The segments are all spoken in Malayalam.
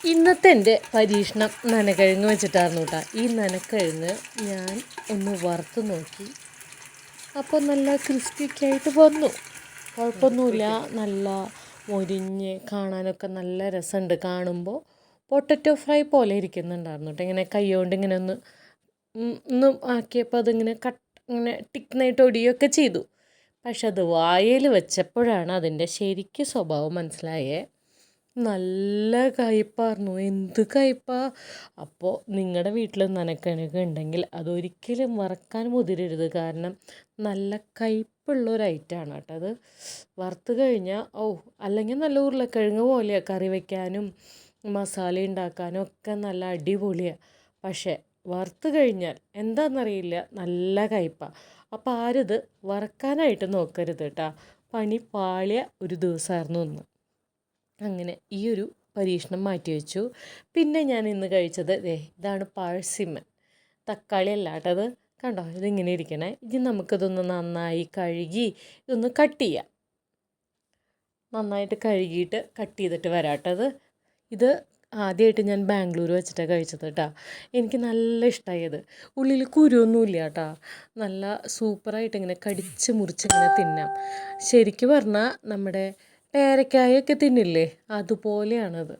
ഇന്നത്തെ എന്റെ പരീക്ഷണം നനക്കിഴങ്ങ് വെച്ചിട്ടായിരുന്നു കേട്ടോ. ഈ നനക്കിഴങ്ങ് ഞാൻ ഒന്ന് വറുത്ത് നോക്കി. അപ്പോൾ നല്ല ക്രിസ്പിയൊക്കെ ആയിട്ട് വന്നു. കുഴപ്പമൊന്നുമില്ല. നല്ല മൊരിഞ്ഞ് കാണാനൊക്കെ നല്ല രസമുണ്ട്. കാണുമ്പോൾ പൊട്ടറ്റോ ഫ്രൈ പോലെ ഇരിക്കുന്നുണ്ടായിരുന്നു കേട്ടോ. ഇങ്ങനെ കൈകൊണ്ട് ഇങ്ങനെ ഒന്ന് ഒന്ന് ആക്കിയപ്പോൾ അതിങ്ങനെ കട്ട് ഇങ്ങനെ ടിക്നായിട്ട് ഒടിയൊക്കെ ചെയ്തു. പക്ഷെ അത് വായയിൽ വെച്ചപ്പോഴാണ് അതിന്റെ ശരിക്കും സ്വഭാവം മനസ്സിലായേ. നല്ല കയ്പ്പായിരുന്നു എന്ത് കയ്പ്പാ അപ്പോൾ നിങ്ങളുടെ വീട്ടിൽ നനക്കണക്ക് ഉണ്ടെങ്കിൽ അതൊരിക്കലും വറക്കാൻ മുതിരരുത്. കാരണം നല്ല കയ്പ്പുള്ള ഒരു ഐറ്റമാണ് കേട്ടോ അത്. വറുത്ത് കഴിഞ്ഞാൽ ഓ അല്ലെങ്കിൽ നല്ല ഉരുളക്കിഴങ്ങ് പോലെയാണ് കറി വയ്ക്കാനും മസാല ഉണ്ടാക്കാനും ഒക്കെ നല്ല അടിപൊളിയാണ് പക്ഷേ വറുത്ത് കഴിഞ്ഞാൽ എന്താണെന്നറിയില്ല നല്ല കയ്പ്പാണ് അപ്പോൾ ആരിത്? വറക്കാനായിട്ട് നോക്കരുത് കേട്ടോ. പണി പാളിയ ഒരു ദിവസമായിരുന്നു ഇന്ന് അങ്ങനെ ഈ ഒരു പരീക്ഷണം മാറ്റി വെച്ചു. പിന്നെ ഞാൻ ഇന്ന് കഴിച്ചത് ഇതാണ് പാഴ്സിമൻ. തക്കാളി അല്ലാട്ടത് കണ്ടോ? ഇതിങ്ങനെ ഇരിക്കണേ. ഇനി നമുക്കിതൊന്ന് നന്നായി കഴുകി ഇതൊന്ന് കട്ട് ചെയ്യാം. നന്നായിട്ട് കഴുകിയിട്ട് കട്ട് ചെയ്തിട്ട് വരാട്ടത് ഇത് ആദ്യമായിട്ട് ഞാൻ ബാംഗ്ലൂർ വെച്ചിട്ടാണ് കഴിച്ചത് കേട്ടോ. എനിക്ക് നല്ല ഇഷ്ടമായത് ഉള്ളിൽ കുരുവൊന്നുമില്ല കേട്ടോ. നല്ല സൂപ്പറായിട്ട് ഇങ്ങനെ കടിച്ച് മുറിച്ച് ഇങ്ങനെ തിന്നാം. ശരിക്കും പറഞ്ഞാൽ നമ്മുടെ പേരക്കായൊക്കെ തിന്നില്ലേ? അതുപോലെയാണത്.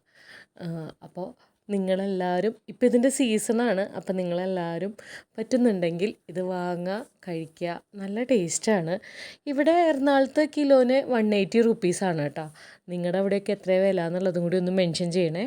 അപ്പോൾ നിങ്ങളെല്ലാവരും ഇപ്പം ഇതിന്റെ സീസണാണ് അപ്പം നിങ്ങളെല്ലാവരും പറ്റുന്നുണ്ടെങ്കിൽ ഇത് വാങ്ങുക കഴിക്കുക. നല്ല ടേസ്റ്റാണ്. ഇവിടെ എറണാകുളത്ത് കിലോന് വൺ എയ്റ്റി റുപ്പീസാണ് കേട്ടോ. നിങ്ങളുടെ അവിടെയൊക്കെ എത്രയാണ് വില എന്നുള്ളതും കൂടി ഒന്ന് മെൻഷൻ ചെയ്യണേ.